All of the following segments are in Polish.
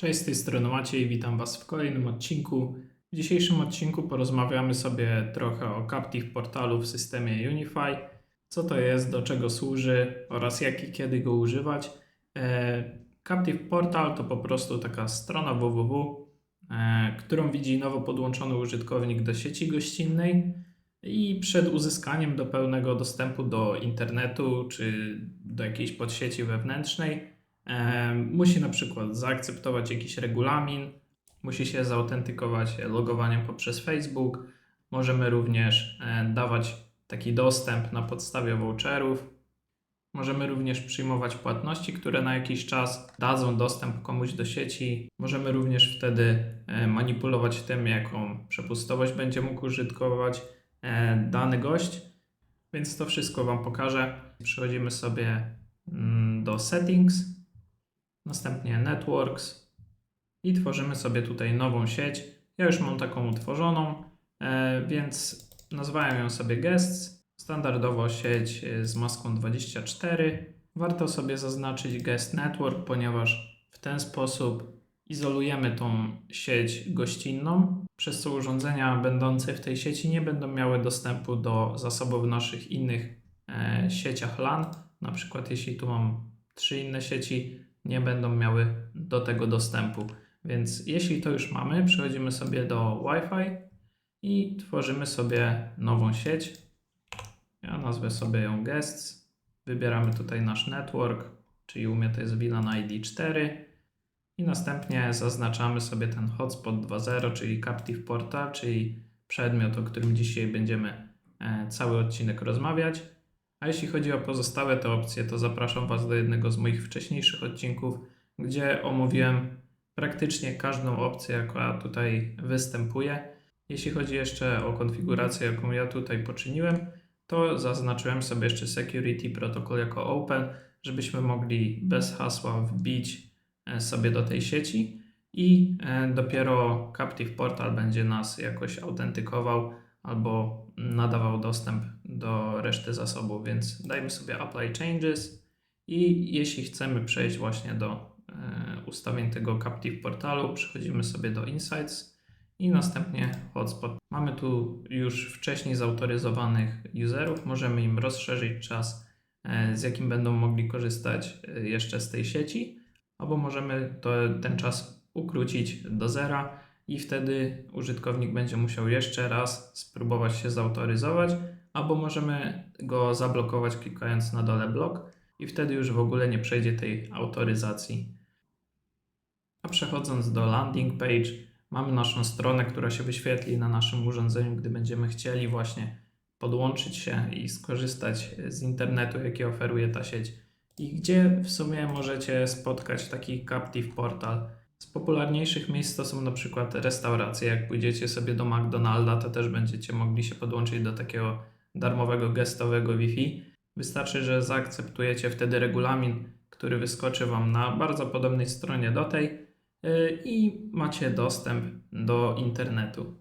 Cześć, z tej strony Maciej, witam Was w kolejnym odcinku. W dzisiejszym odcinku porozmawiamy sobie trochę o Captive portalu w systemie Unify, co to jest, do czego służy oraz jak i kiedy go używać. E, Captive Portal to po prostu taka strona www, e, którą widzi nowo podłączony użytkownik do sieci gościnnej i przed uzyskaniem do pełnego dostępu do internetu czy do jakiejś podsieci wewnętrznej Musi na przykład zaakceptować jakiś regulamin, musi się zautentykować logowaniem poprzez Facebook. Możemy również e, dawać taki dostęp na podstawie voucherów. Możemy również przyjmować płatności, które na jakiś czas dadzą dostęp komuś do sieci. Możemy również wtedy e, manipulować tym, jaką przepustowość będzie mógł użytkować dany gość. Więc to wszystko Wam pokażę. Przechodzimy sobie mm, do settings następnie Networks i tworzymy sobie tutaj nową sieć. Ja już mam taką utworzoną, e, więc nazwałem ją sobie Guests. Standardowo sieć z maską 24. Warto sobie zaznaczyć Guest Network, ponieważ w ten sposób izolujemy tą sieć gościnną, przez co urządzenia będące w tej sieci nie będą miały dostępu do zasobów w naszych innych e, sieciach LAN. Na przykład jeśli tu mam trzy inne sieci, nie będą miały do tego dostępu. Więc jeśli to już mamy, przechodzimy sobie do Wi-Fi i tworzymy sobie nową sieć. Ja nazwę sobie ją Guests. Wybieramy tutaj nasz network, czyli u mnie to jest VLAN ID 4 i następnie zaznaczamy sobie ten hotspot 2.0, czyli Captive Portal, czyli przedmiot, o którym dzisiaj będziemy e, cały odcinek rozmawiać. A jeśli chodzi o pozostałe te opcje, to zapraszam Was do jednego z moich wcześniejszych odcinków, gdzie omówiłem praktycznie każdą opcję, jaka tutaj występuje. Jeśli chodzi jeszcze o konfigurację, jaką ja tutaj poczyniłem, to zaznaczyłem sobie jeszcze Security Protocol jako Open, żebyśmy mogli bez hasła wbić e, sobie do tej sieci i e, dopiero Captive Portal będzie nas jakoś autentykował albo nadawał dostęp do reszty zasobów, więc dajmy sobie Apply Changes i jeśli chcemy przejść właśnie do e, ustawień tego Captive portalu, przechodzimy sobie do Insights i następnie Hotspot. Mamy tu już wcześniej zautoryzowanych userów, możemy im rozszerzyć czas, e, z jakim będą mogli korzystać e, jeszcze z tej sieci, albo możemy to, ten czas ukrócić do zera i wtedy użytkownik będzie musiał jeszcze raz spróbować się zautoryzować, albo możemy go zablokować klikając na dole blok i wtedy już w ogóle nie przejdzie tej autoryzacji. A przechodząc do landing page, mamy naszą stronę, która się wyświetli na naszym urządzeniu, gdy będziemy chcieli właśnie podłączyć się i skorzystać z internetu, jaki oferuje ta sieć. I gdzie w sumie możecie spotkać taki captive portal, z popularniejszych miejsc to są na przykład restauracje. Jak pójdziecie sobie do McDonalda, to też będziecie mogli się podłączyć do takiego darmowego gestowego Wi-Fi. Wystarczy, że zaakceptujecie wtedy regulamin, który wyskoczy Wam na bardzo podobnej stronie do tej yy, i macie dostęp do internetu.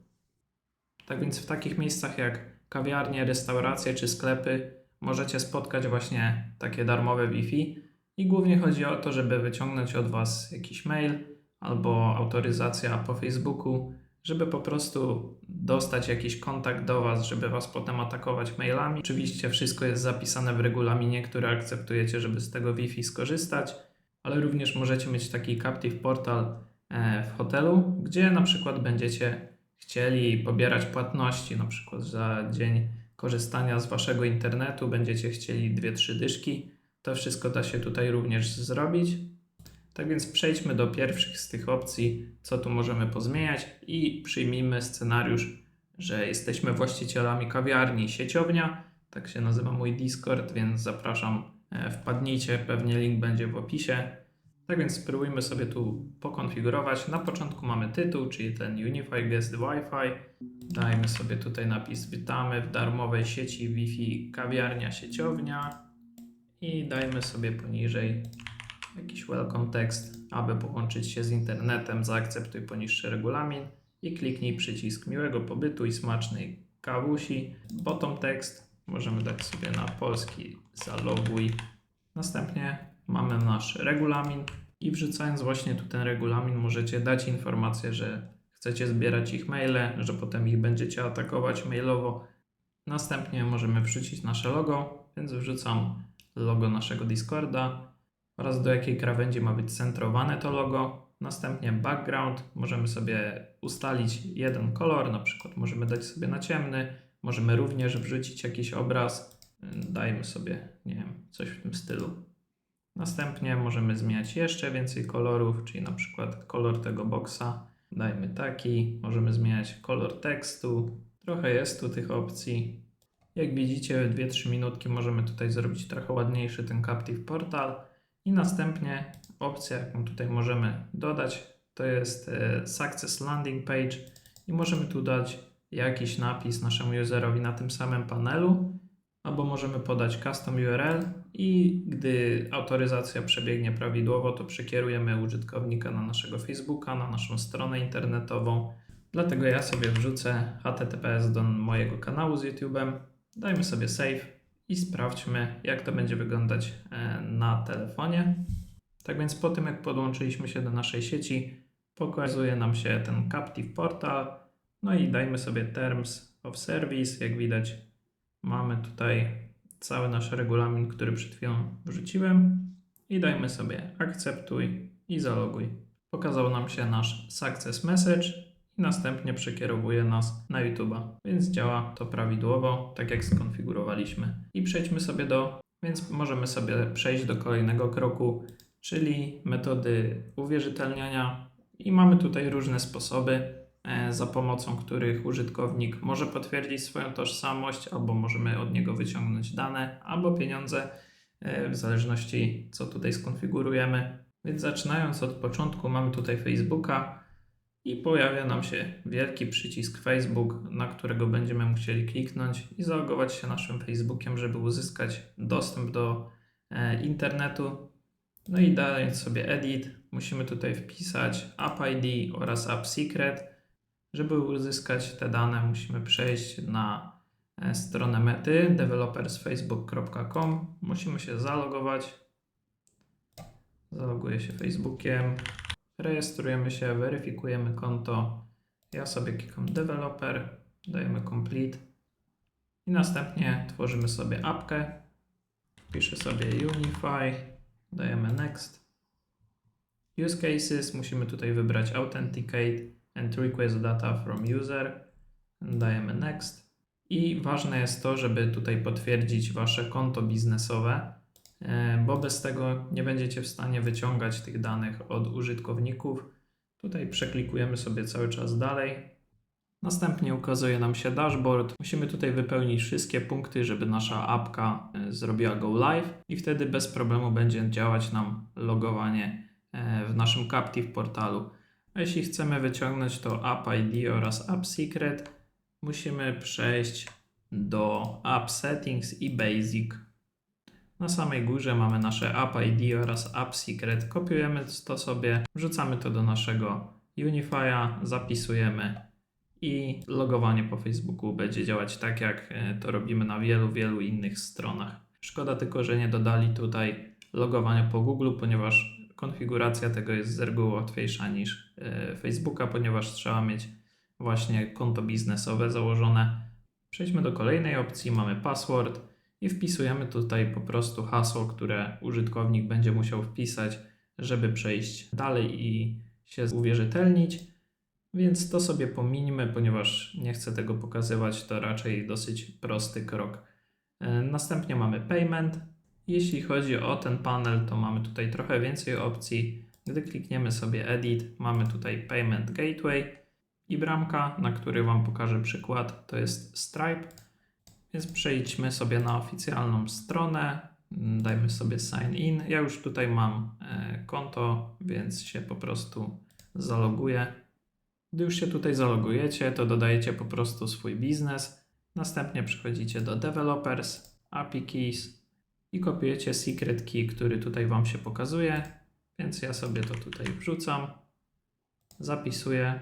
Tak więc w takich miejscach jak kawiarnie, restauracje czy sklepy możecie spotkać właśnie takie darmowe Wi-Fi i głównie chodzi o to, żeby wyciągnąć od Was jakiś mail, albo autoryzacja po Facebooku, żeby po prostu dostać jakiś kontakt do Was, żeby Was potem atakować mailami. Oczywiście wszystko jest zapisane w regulaminie, który akceptujecie, żeby z tego Wi-Fi skorzystać, ale również możecie mieć taki captive portal e, w hotelu, gdzie na przykład będziecie chcieli pobierać płatności, na przykład za dzień korzystania z Waszego internetu, będziecie chcieli 2-3 dyszki. To wszystko da się tutaj również zrobić. Tak więc przejdźmy do pierwszych z tych opcji, co tu możemy pozmieniać i przyjmijmy scenariusz, że jesteśmy właścicielami kawiarni sieciownia. Tak się nazywa mój Discord, więc zapraszam, e, wpadnijcie, pewnie link będzie w opisie. Tak więc spróbujmy sobie tu pokonfigurować. Na początku mamy tytuł, czyli ten Unify Guest Wi-Fi. Dajmy sobie tutaj napis Witamy w darmowej sieci Wi-Fi kawiarnia sieciownia i dajmy sobie poniżej jakiś welcome text, aby połączyć się z internetem, zaakceptuj poniższy regulamin i kliknij przycisk miłego pobytu i smacznej kawusi. Bottom text możemy dać sobie na polski zaloguj. Następnie mamy nasz regulamin i wrzucając właśnie tu ten regulamin możecie dać informację, że chcecie zbierać ich maile, że potem ich będziecie atakować mailowo. Następnie możemy wrzucić nasze logo, więc wrzucam logo naszego Discorda oraz do jakiej krawędzi ma być centrowane to logo. Następnie background, możemy sobie ustalić jeden kolor, na przykład możemy dać sobie na ciemny, możemy również wrzucić jakiś obraz, dajmy sobie, nie wiem, coś w tym stylu. Następnie możemy zmieniać jeszcze więcej kolorów, czyli na przykład kolor tego boksa, dajmy taki, możemy zmieniać kolor tekstu, trochę jest tu tych opcji. Jak widzicie, 2-3 minutki możemy tutaj zrobić trochę ładniejszy ten Captive Portal. I następnie opcja, jaką tutaj możemy dodać, to jest e, Success Landing Page. I możemy tu dać jakiś napis naszemu userowi na tym samym panelu, albo możemy podać custom URL i gdy autoryzacja przebiegnie prawidłowo, to przekierujemy użytkownika na naszego Facebooka, na naszą stronę internetową. Dlatego ja sobie wrzucę HTTPS do mojego kanału z YouTube'em, dajmy sobie save i sprawdźmy, jak to będzie wyglądać e, na telefonie. Tak więc po tym, jak podłączyliśmy się do naszej sieci, pokazuje nam się ten Captive Portal. No i dajmy sobie Terms of Service. Jak widać, mamy tutaj cały nasz regulamin, który przed chwilą wrzuciłem. I dajmy sobie akceptuj i zaloguj. Pokazał nam się nasz success message i następnie przekierowuje nas na YouTube'a. Więc działa to prawidłowo, tak jak skonfigurowaliśmy. I przejdźmy sobie do, więc możemy sobie przejść do kolejnego kroku, czyli metody uwierzytelniania. I mamy tutaj różne sposoby, e, za pomocą których użytkownik może potwierdzić swoją tożsamość, albo możemy od niego wyciągnąć dane, albo pieniądze, e, w zależności co tutaj skonfigurujemy. Więc zaczynając od początku, mamy tutaj Facebooka i pojawia nam się wielki przycisk Facebook, na którego będziemy musieli kliknąć i zalogować się naszym Facebookiem, żeby uzyskać dostęp do e, internetu. No i dając sobie edit, musimy tutaj wpisać app ID oraz app secret. Żeby uzyskać te dane, musimy przejść na e, stronę mety developersfacebook.com. Musimy się zalogować. Zaloguję się Facebookiem. Rejestrujemy się, weryfikujemy konto. Ja sobie klikam developer, dajemy complete i następnie tworzymy sobie apkę. Piszę sobie Unify, dajemy next. Use cases, musimy tutaj wybrać authenticate and request data from user. Dajemy next. I ważne jest to, żeby tutaj potwierdzić wasze konto biznesowe bo bez tego nie będziecie w stanie wyciągać tych danych od użytkowników. Tutaj przeklikujemy sobie cały czas dalej. Następnie ukazuje nam się dashboard. Musimy tutaj wypełnić wszystkie punkty, żeby nasza apka e, zrobiła go live i wtedy bez problemu będzie działać nam logowanie e, w naszym Captive portalu. A jeśli chcemy wyciągnąć to App ID oraz App Secret, musimy przejść do App Settings i Basic. Na samej górze mamy nasze App ID oraz App Secret. Kopiujemy to sobie, wrzucamy to do naszego Unify'a, zapisujemy i logowanie po Facebooku będzie działać tak, jak e, to robimy na wielu, wielu innych stronach. Szkoda tylko, że nie dodali tutaj logowania po Google, ponieważ konfiguracja tego jest z reguły łatwiejsza niż e, Facebooka, ponieważ trzeba mieć właśnie konto biznesowe założone. Przejdźmy do kolejnej opcji. Mamy password i wpisujemy tutaj po prostu hasło, które użytkownik będzie musiał wpisać, żeby przejść dalej i się uwierzytelnić. Więc to sobie pominimy, ponieważ nie chcę tego pokazywać, to raczej dosyć prosty krok. E, następnie mamy payment. Jeśli chodzi o ten panel, to mamy tutaj trochę więcej opcji. Gdy klikniemy sobie edit, mamy tutaj payment gateway i bramka, na której Wam pokażę przykład, to jest Stripe. Więc przejdźmy sobie na oficjalną stronę, dajmy sobie sign in. Ja już tutaj mam e, konto, więc się po prostu zaloguję. Gdy już się tutaj zalogujecie, to dodajecie po prostu swój biznes. Następnie przechodzicie do developers, API keys i kopiujecie secret key, który tutaj Wam się pokazuje. Więc ja sobie to tutaj wrzucam, zapisuję,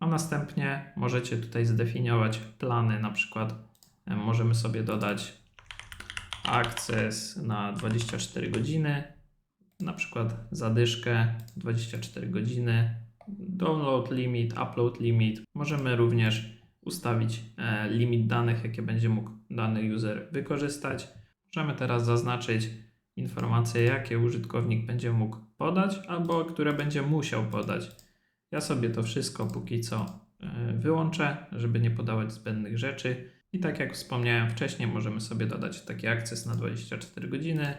a następnie możecie tutaj zdefiniować plany, na przykład Możemy sobie dodać akces na 24 godziny. na przykład zadyszkę 24 godziny, download limit, upload limit. Możemy również ustawić e, limit danych, jakie będzie mógł dany user wykorzystać. Możemy teraz zaznaczyć informacje, jakie użytkownik będzie mógł podać albo które będzie musiał podać. Ja sobie to wszystko póki co e, wyłączę, żeby nie podawać zbędnych rzeczy. I tak jak wspomniałem wcześniej, możemy sobie dodać taki akces na 24 godziny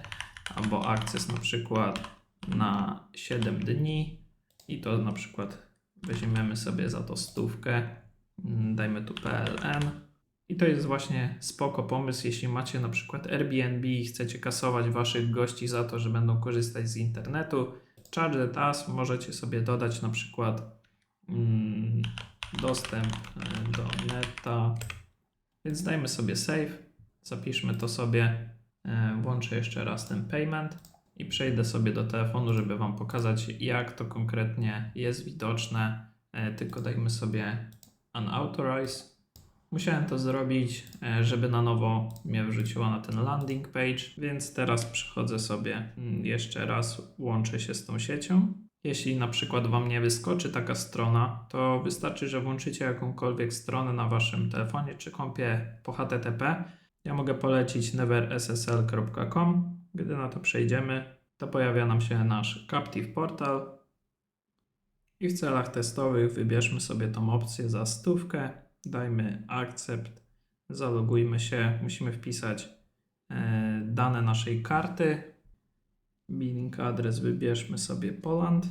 albo akces na przykład na 7 dni i to na przykład weźmiemy sobie za to stówkę, mm, dajmy tu PLN i to jest właśnie spoko pomysł, jeśli macie na przykład Airbnb i chcecie kasować waszych gości za to, że będą korzystać z internetu. Charge as możecie sobie dodać na przykład mm, dostęp e, do neta. Więc dajmy sobie save, zapiszmy to sobie, e, włączę jeszcze raz ten payment i przejdę sobie do telefonu, żeby Wam pokazać, jak to konkretnie jest widoczne. E, Tylko dajmy sobie unauthorize. Musiałem to zrobić, e, żeby na nowo mnie wrzuciło na ten landing page, więc teraz przychodzę sobie mm, jeszcze raz, łączę się z tą siecią. Jeśli na przykład Wam nie wyskoczy taka strona, to wystarczy, że włączycie jakąkolwiek stronę na Waszym telefonie czy kompie po HTTP. Ja mogę polecić neverssl.com. Gdy na to przejdziemy, to pojawia nam się nasz Captive Portal. I w celach testowych wybierzmy sobie tą opcję za stówkę. Dajmy akcept, zalogujmy się. Musimy wpisać e, dane naszej karty. Billing adres wybierzmy sobie Poland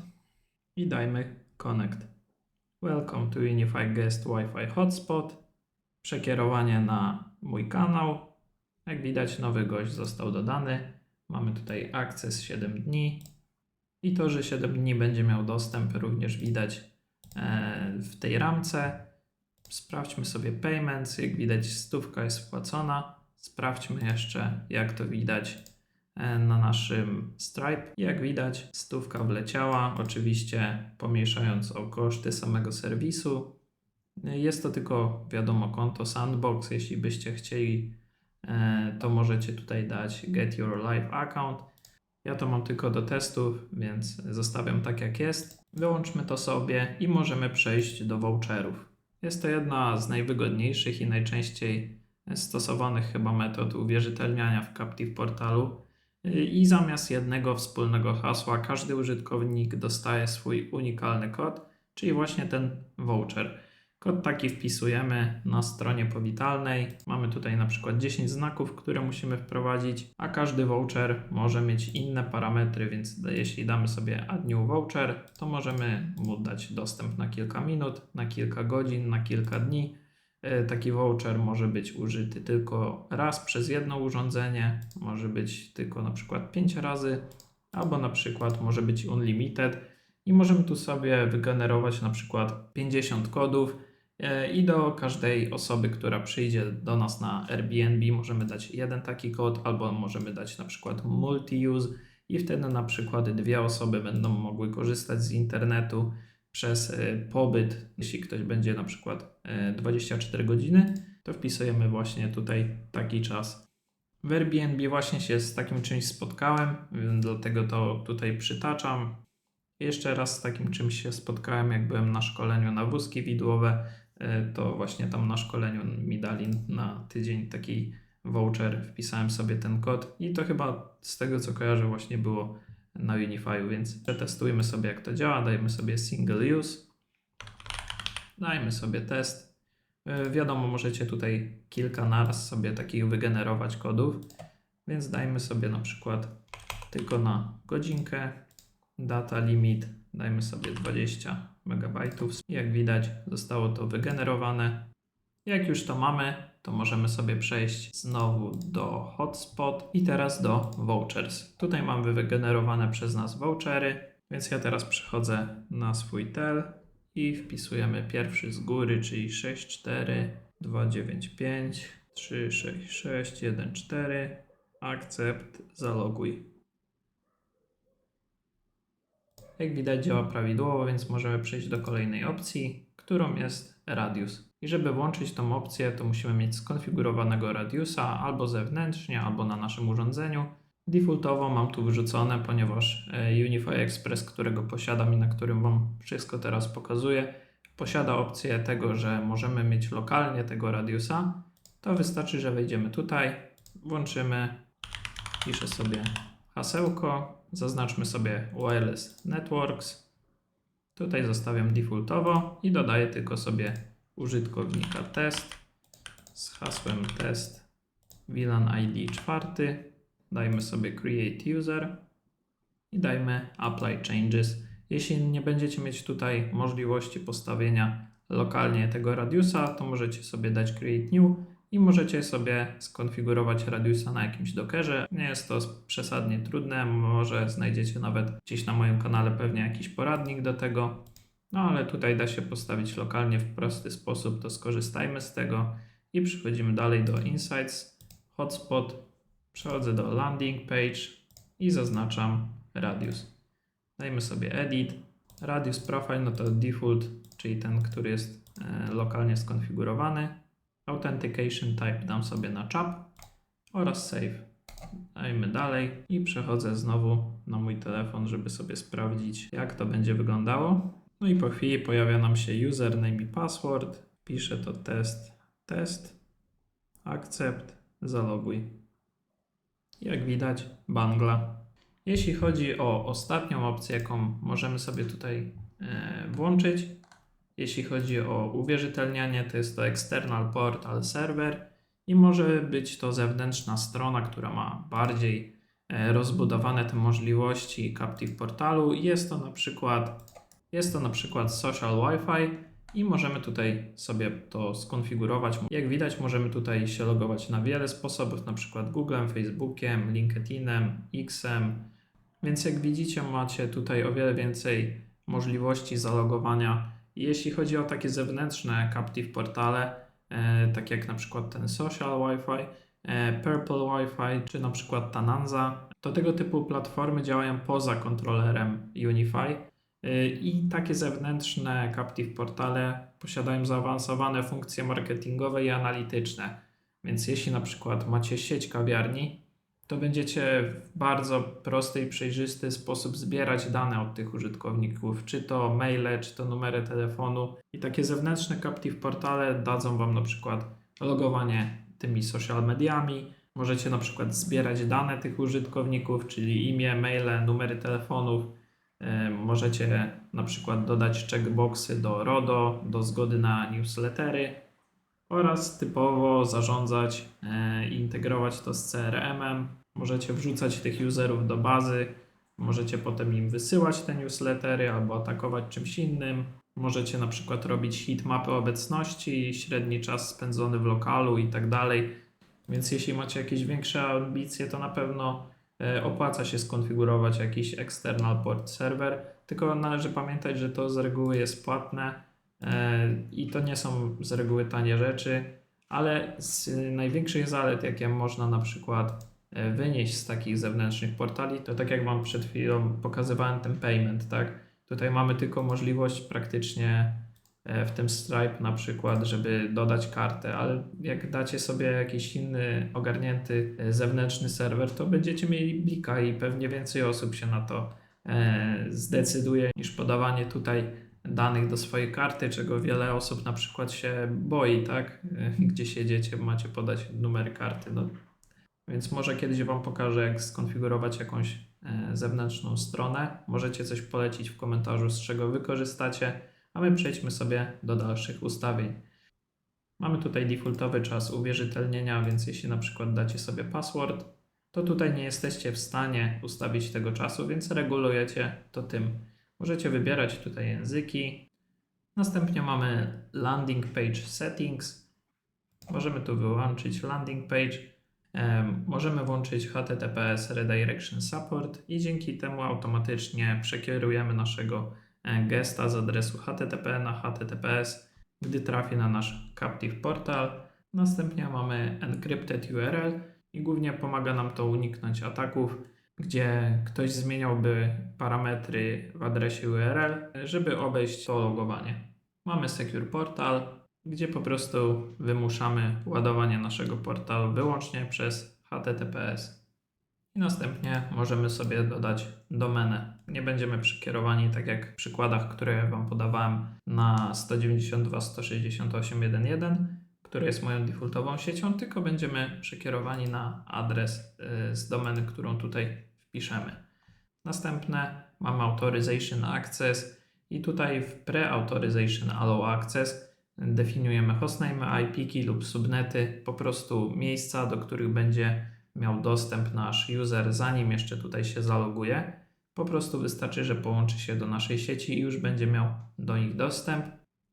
i dajmy connect. Welcome to Unify Guest Wi-Fi Hotspot. Przekierowanie na mój kanał. Jak widać, nowy gość został dodany. Mamy tutaj akces 7 dni. I to, że 7 dni będzie miał dostęp, również widać e, w tej ramce. Sprawdźmy sobie payments. Jak widać, stówka jest wpłacona. Sprawdźmy jeszcze, jak to widać na naszym Stripe. Jak widać, stówka wleciała, oczywiście pomniejszając o koszty samego serwisu. Jest to tylko, wiadomo, konto Sandbox. Jeśli byście chcieli, e, to możecie tutaj dać Get Your Live Account. Ja to mam tylko do testów, więc zostawiam tak jak jest. Wyłączmy to sobie i możemy przejść do voucherów. Jest to jedna z najwygodniejszych i najczęściej stosowanych chyba metod uwierzytelniania w Captive Portalu. I zamiast jednego wspólnego hasła, każdy użytkownik dostaje swój unikalny kod, czyli właśnie ten voucher. Kod taki wpisujemy na stronie powitalnej. Mamy tutaj na przykład 10 znaków, które musimy wprowadzić, a każdy voucher może mieć inne parametry, więc jeśli damy sobie add new voucher, to możemy mu dać dostęp na kilka minut, na kilka godzin, na kilka dni. E, Taki voucher może być użyty tylko raz przez jedno urządzenie, może być tylko na przykład 5 razy, albo na przykład może być unlimited i możemy tu sobie wygenerować na przykład 50 kodów e, i do każdej osoby, która przyjdzie do nas na Airbnb możemy dać jeden taki kod, albo możemy dać na przykład multi-use i wtedy na przykład dwie osoby będą mogły korzystać z internetu przez e, pobyt. Jeśli ktoś będzie na przykład e, 24 godziny, to wpisujemy właśnie tutaj taki czas. W Airbnb właśnie się z takim czymś spotkałem, dlatego to tutaj przytaczam. Jeszcze raz z takim czymś się spotkałem, jak byłem na szkoleniu na wózki widłowe, e, to właśnie tam na szkoleniu mi dali na tydzień taki voucher, wpisałem sobie ten kod i to chyba z tego co kojarzę właśnie było na Unify, więc przetestujmy sobie jak to działa, dajmy sobie single use, dajmy sobie test. E, Wiadomo, możecie tutaj kilka naraz sobie takich wygenerować kodów, więc dajmy sobie na przykład tylko na godzinkę, data limit, dajmy sobie 20 MB. Jak widać, zostało to wygenerowane. Jak już to mamy, to możemy sobie przejść znowu do hotspot i teraz do vouchers. Tutaj mamy wygenerowane przez nas vouchery, więc ja teraz przechodzę na swój tel i wpisujemy pierwszy z góry, czyli 64295 36614 akcept, zaloguj. Jak widać działa prawidłowo, więc możemy przejść do kolejnej opcji, którą jest radius. I żeby włączyć tą opcję, to musimy mieć skonfigurowanego radiusa albo zewnętrznie, albo na naszym urządzeniu. Defaultowo mam tu wrzucone, ponieważ e, Unify Express, którego posiadam i na którym Wam wszystko teraz pokazuję, posiada opcję tego, że możemy mieć lokalnie tego radiusa. To wystarczy, że wejdziemy tutaj, włączymy, piszę sobie hasełko, zaznaczmy sobie Wireless Networks. Tutaj zostawiam defaultowo i dodaję tylko sobie użytkownika test z hasłem test VLAN ID 4. Dajmy sobie create user i dajmy apply changes. Jeśli nie będziecie mieć tutaj możliwości postawienia lokalnie tego radiusa, to możecie sobie dać create new i możecie sobie skonfigurować radiusa na jakimś dockerze. Nie jest to przesadnie trudne, może znajdziecie nawet gdzieś na moim kanale pewnie jakiś poradnik do tego. No ale tutaj da się postawić lokalnie w prosty sposób, to skorzystajmy z tego i przechodzimy dalej do Insights, Hotspot, przechodzę do Landing Page i zaznaczam radius. Dajmy sobie Edit, Radius Profile, no to default, czyli ten, który jest e, lokalnie skonfigurowany. Authentication Type dam sobie na chap oraz Save. Dajmy dalej i przechodzę znowu na mój telefon, żeby sobie sprawdzić, jak to będzie wyglądało. No i po chwili pojawia nam się username i password. Piszę to test, test, akcept, zaloguj. Jak widać, bangla. Jeśli chodzi o ostatnią opcję, jaką możemy sobie tutaj e, włączyć, jeśli chodzi o uwierzytelnianie, to jest to External Portal Server i może być to zewnętrzna strona, która ma bardziej e, rozbudowane te możliwości Captive Portalu. Jest to na przykład jest to na przykład Social Wi-Fi i możemy tutaj sobie to skonfigurować. Jak widać, możemy tutaj się logować na wiele sposobów, na przykład Googlem, Facebookiem, LinkedInem, Xem. Więc jak widzicie, macie tutaj o wiele więcej możliwości zalogowania. Jeśli chodzi o takie zewnętrzne Captive portale, e, tak jak na przykład ten Social Wi-Fi, e, Purple Wi-Fi czy na przykład Tananza, to tego typu platformy działają poza kontrolerem Unify i takie zewnętrzne Captive portale posiadają zaawansowane funkcje marketingowe i analityczne. Więc jeśli na przykład macie sieć kawiarni, to będziecie w bardzo prosty i przejrzysty sposób zbierać dane od tych użytkowników, czy to maile, czy to numery telefonu. I takie zewnętrzne Captive portale dadzą Wam na przykład logowanie tymi social mediami. Możecie na przykład zbierać dane tych użytkowników, czyli imię, maile, numery telefonów możecie na przykład dodać checkboxy do RODO, do zgody na newslettery oraz typowo zarządzać e, i integrować to z CRM-em. Możecie wrzucać tych userów do bazy, możecie potem im wysyłać te newslettery albo atakować czymś innym. Możecie na przykład robić heatmapy obecności, średni czas spędzony w lokalu i tak dalej. Więc jeśli macie jakieś większe ambicje, to na pewno E, opłaca się skonfigurować jakiś external port server, tylko należy pamiętać, że to z reguły jest płatne e, i to nie są z reguły tanie rzeczy, ale z największych zalet, jakie można na przykład e, wynieść z takich zewnętrznych portali, to tak jak Wam przed chwilą pokazywałem ten payment, tak? Tutaj mamy tylko możliwość praktycznie E, w tym Stripe na przykład, żeby dodać kartę, ale jak dacie sobie jakiś inny ogarnięty e, zewnętrzny serwer, to będziecie mieli blika i pewnie więcej osób się na to e, zdecyduje niż podawanie tutaj danych do swojej karty, czego wiele osób na przykład się boi, tak? Gdzie siedziecie, macie podać numer karty. No. Więc może kiedyś Wam pokażę, jak skonfigurować jakąś zewnętrzną stronę. Możecie coś polecić w komentarzu, z czego wykorzystacie a my przejdźmy sobie do dalszych ustawień. Mamy tutaj defaultowy czas uwierzytelnienia, więc jeśli na przykład dacie sobie password, to tutaj nie jesteście w stanie ustawić tego czasu, więc regulujecie to tym. Możecie wybierać tutaj języki. Następnie mamy landing page settings. Możemy tu wyłączyć landing page. Możemy włączyć HTTPS Redirection Support i dzięki temu automatycznie przekierujemy naszego gesta z adresu HTTP na HTTPS, gdy trafi na nasz Captive Portal. Następnie mamy Encrypted URL i głównie pomaga nam to uniknąć ataków, gdzie ktoś zmieniałby parametry w adresie URL, żeby obejść to logowanie. Mamy Secure Portal, gdzie po prostu wymuszamy ładowanie naszego portalu wyłącznie przez HTTPS. I następnie możemy sobie dodać domenę. Nie będziemy przekierowani tak jak w przykładach, które Wam podawałem na 192.168.1.1, który jest moją defaultową siecią, tylko będziemy przekierowani na adres y, z domeny, którą tutaj wpiszemy. Następne mamy Authorization Access i tutaj w Pre-Authorization Allow Access definiujemy hostname, IP lub subnety, po prostu miejsca, do których będzie miał dostęp nasz user, zanim jeszcze tutaj się zaloguje. Po prostu wystarczy, że połączy się do naszej sieci i już będzie miał do nich dostęp.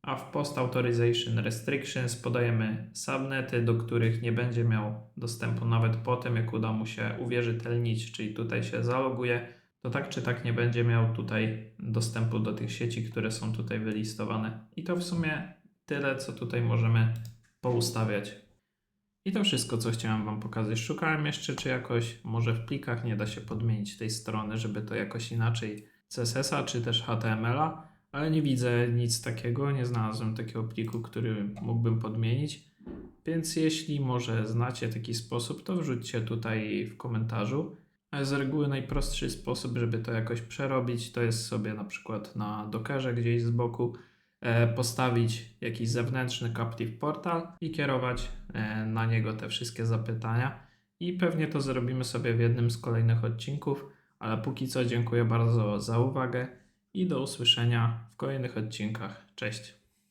A w Post Authorization Restrictions podajemy subnety, do których nie będzie miał dostępu nawet po tym, jak uda mu się uwierzytelnić, czyli tutaj się zaloguje, to tak czy tak nie będzie miał tutaj dostępu do tych sieci, które są tutaj wylistowane. I to w sumie tyle, co tutaj możemy poustawiać. I to wszystko, co chciałem Wam pokazać. Szukałem jeszcze, czy jakoś może w plikach nie da się podmienić tej strony, żeby to jakoś inaczej CSS-a czy też HTML-a, ale nie widzę nic takiego, nie znalazłem takiego pliku, który mógłbym podmienić. Więc jeśli może znacie taki sposób, to wrzućcie tutaj w komentarzu. Ale z reguły najprostszy sposób, żeby to jakoś przerobić, to jest sobie na przykład na Dockerze gdzieś z boku e, postawić jakiś zewnętrzny Captive Portal i kierować na niego te wszystkie zapytania. I pewnie to zrobimy sobie w jednym z kolejnych odcinków, ale póki co dziękuję bardzo za uwagę i do usłyszenia w kolejnych odcinkach. Cześć!